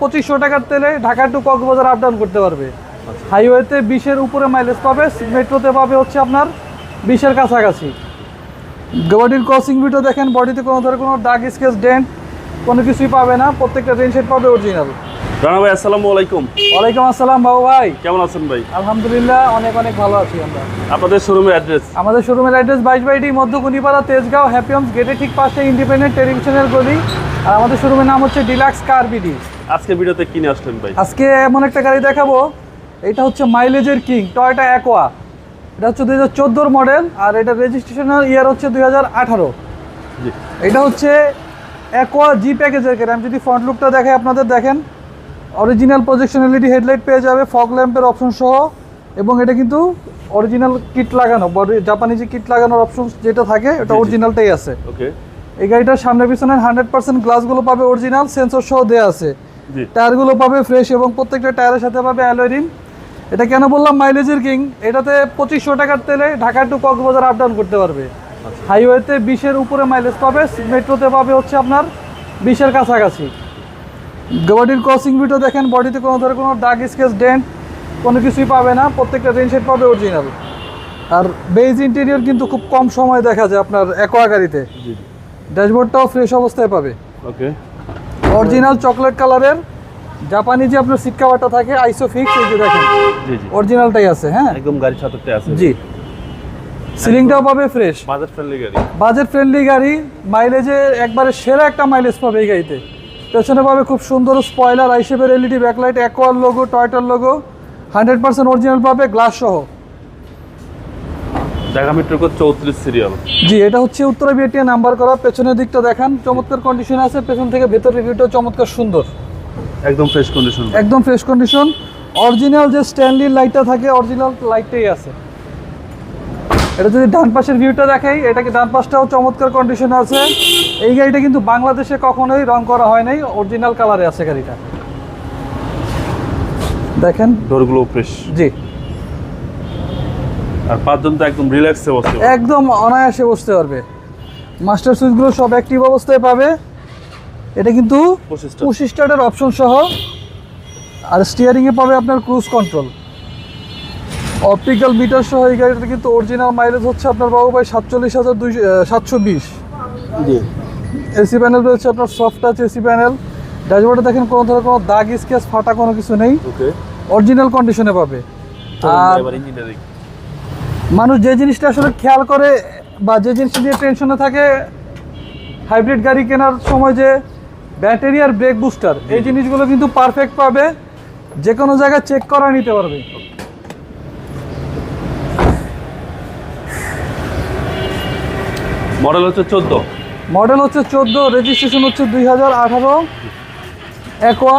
পঁচিশশো টাকার তেলে Dhaka to Cox's Bazar up down করতে পারবে। হাইওয়েতে বিশের উপরে মাইলেজ পাবে মেট্রোতে পাবে হচ্ছে আপনার বিশের কাছাকাছি। বডির ক্রসিং ভিডিও দেখেন বডিতে কোনো ধরনের কোনো দাগ স্কেচ ডেন্ট কোনো কিছুই পাবে না, প্রত্যেকটা রেন সেট পাবে অরিজিনাল রানা ভাই আসসালামু আলাইকুম। ওয়ালাইকুম আসসালাম বাবু ভাই। কেমন আছেন ভাই? আলহামদুলিল্লাহ অনেক অনেক ভালো আছি আমরা। আপনাদের শোরুমের অ্যাড্রেস আমাদের শোরুমের অ্যাড্রেস বাইশ বাইটি মধ্যকুনিপাড়া তেজগাঁও হ্যাপিয়মস গেটের ঠিক পাশে ইন্ডিপেন্ডেন্ট টেলিভিশনের গলি। আর আমাদের শোরুমের নাম হচ্ছে ডিলাক্স কার বিডি আজকে ভিডিওতে কিনে আসলেন ভাই? আজকে এমন একটা গাড়ি দেখাবো। এটা হচ্ছে মাইলেজের কিং টয়টা অ্যাকোয়া এটা হচ্ছে দুই হাজার মডেল আর এটা রেজিস্ট্রেশনের ইয়ার হচ্ছে দুই হাজার আঠারো। এটা হচ্ছে অ্যাকোয়া জি প্যাকেজের গাড়ি। আমি যদি ফ্রন্ট লুকটা দেখাই আপনাদের দেখেন। অরিজিনাল প্রজেকশন এলইডি হেডলাইট পেয়ে যাবে ফগ ল্যাম্পের অপশন সহ এবং এটা কিন্তু অরিজিনাল কিট লাগানো জাপানি যে কিট লাগানোর অপশন যেটা থাকে ওটা অরিজিনালটাই আছে। ওকে এই গাড়িটার সামনে পিছনে হান্ড্রেড পার্সেন্ট গ্লাসগুলো পাবে অরিজিনাল সেন্সর সহ দেওয়া আছে। টায়ারগুলো পাবে ফ্রেশ এবং প্রত্যেকটা টায়ারের সাথে পাবে অ্যালোরিন এটা কেন বললাম মাইলেজের কিং এটাতে পঁচিশশো টাকার তেলে Dhaka to Cox's Bazar up down করতে পারবে। হাইওয়েতে বিশের উপরে মাইলেজ পাবে মেট্রোতে পাবে হচ্ছে আপনার বিশের কাছাকাছি। বডির ক্রসিং ভিডিও দেখেন বডিতে কোনো ধরনের কোনো দাগ স্কেচ ডেন্ট কোনো কিছুই পাবে না প্রত্যেকটা রেন সেট পাবে অরিজিনাল আর বেজ ইন্টেরিয়র কিন্তু খুব কম সময় দেখা যায় আপনার অ্যাকোয়া গাড়িতে ড্যাশবোর্ডটাও ফ্রেশ অবস্থায় পাবে। ওকে অরিজিনাল চকলেট কালারের জাপানি যে আপনার সিট কাভারটা থাকে আইসো ফিক্স এই যে দেখেন জি জি। অরিজিনালটাই আছে হ্যাঁ? একদম গাড়ির সাথে আছে। জি। সিলিংটাও পাবে ফ্রেশ বাজেট ফ্রেন্ডলি গাড়ি। বাজেট ফ্রেন্ডলি গাড়ি মাইলেজে একবারে সেরা একটা মাইলেজ পাবে এই গাড়িতে। পেছনে পাবে খুব সুন্দর স্পয়লার আইসেপের এলইডি ব্যাকলাইট অ্যাকোয়ার লোগো টয়টার লোগো হান্ড্রেড পার্সেন্ট অরিজিনাল পাবে গ্লাস সহ। ঢাকা মেট্রো কোড চৌত্রিশ সিরিয়াল জি এটা হচ্ছে উত্তরা নাম্বার করা পেছনের দিকটা দেখান চমৎকার কন্ডিশন আছে পেছন থেকে ভেতর চমৎকার সুন্দর। একদম ফ্রেশ কন্ডিশন একদম ফ্রেশ কন্ডিশন অরিজিনাল যে স্ট্যান্ডলি লাইটটা থাকে অরিজিনাল লাইটটাই আছে। এটা যদি ডান পাশের ভিউটা দেখাই এটাকে ডান পাশটাও চমৎকার কন্ডিশন আছে? এই গাড়িটা কিন্তু বাংলাদেশে কখনোই রং করা হয় নাই অরিজিনাল কালারে আছে গাড়িটা। দেখেন। ডোরগুলো ফ্রেশ জি। আর পাঁচজন তো একদম রিল্যাক্সে বসতে। একদম অনায়াসে বসতে পারবে। মাস্টার সুইচগুলো সব অ্যাক্টিভ অবস্থায় পাবে। এটা কিন্তু পুশ স্টার্টের অপশন সহ। আর স্টিয়ারিংয়ে পাবে আপনার ক্রুজ কন্ট্রোল অপটিক্যাল মিটার সহ এই গাড়িটা কিন্তু অরিজিনাল মাইলেজ হচ্ছে আপনার বাবু ভাই সাতচল্লিশ হাজার দুই সাতশো বিশ। জি। এসি প্যানেল রয়েছে আপনার সফট টাচ এসি প্যানেল ড্যাশবোর্ডে দেখেন কোনো ধরনের কোনো দাগ স্কেচ ফাটা কোনো কিছু নেই। অরিজিনাল কন্ডিশনে পাবে। আর মানুষ যে জিনিসটা আসলে খেয়াল করে বা যে জিনিসটা নিয়ে টেনশনে থাকে হাইব্রিড গাড়ি কেনার সময় যে ব্যাটারি আর ব্রেক বুস্টার এই জিনিসগুলো কিন্তু পারফেক্ট পাবে। যে কোনো জায়গায় চেক করা নিতে পারবে। মডেল হচ্ছে চোদ্দ। মডেল হচ্ছে চোদ্দ রেজিস্ট্রেশন হচ্ছে দুই হাজার আঠারো। অ্যাকোয়া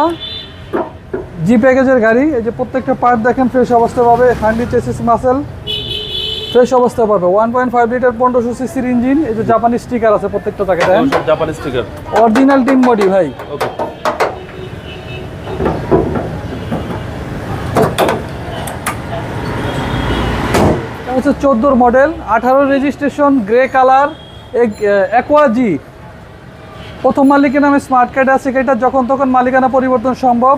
জি প্যাকেজের গাড়ি এই যে প্রত্যেকটা পার্ট দেখেন ফ্রেশ অবস্থা পাবে হ্যান্ডি চেসিস মাসেল ফ্রেশ অবস্থা পাবে। ওয়ান পয়েন্ট ফাইভ লিটার পনেরোশো সিসির ইঞ্জিন এই যে জাপানি স্টিকার আছে প্রত্যেকটা থাকে দেখেন জাপানি স্টিকার অরিজিনাল টিম বডি ভাই। ওকে হচ্ছে চোদ্দোর মডেল আঠারো registration grey colour Aqua G প্রথম মালিকের নামে স্মার্ট কার্ড আছে গাড়িটা যখন তখন মালিকানা পরিবর্তন সম্ভব।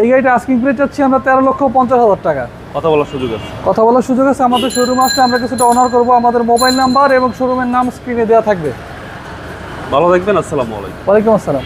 এই গাড়িটা আস্কিং প্রাইস চাচ্ছি আমরা তেরো লক্ষ পঞ্চাশ হাজার টাকা। কথা বলার সুযোগ আছে। কথা বলার সুযোগ আছে আমাদের শোরুম আসতে আমরা কিছুটা অনার করব আমাদের মোবাইল নাম্বার এবং শোরুমের নাম স্ক্রিনে দেওয়া থাকবে। ভালো থাকবেন আসসালামু আলাইকুম। ওয়ালাইকুম আসসালাম।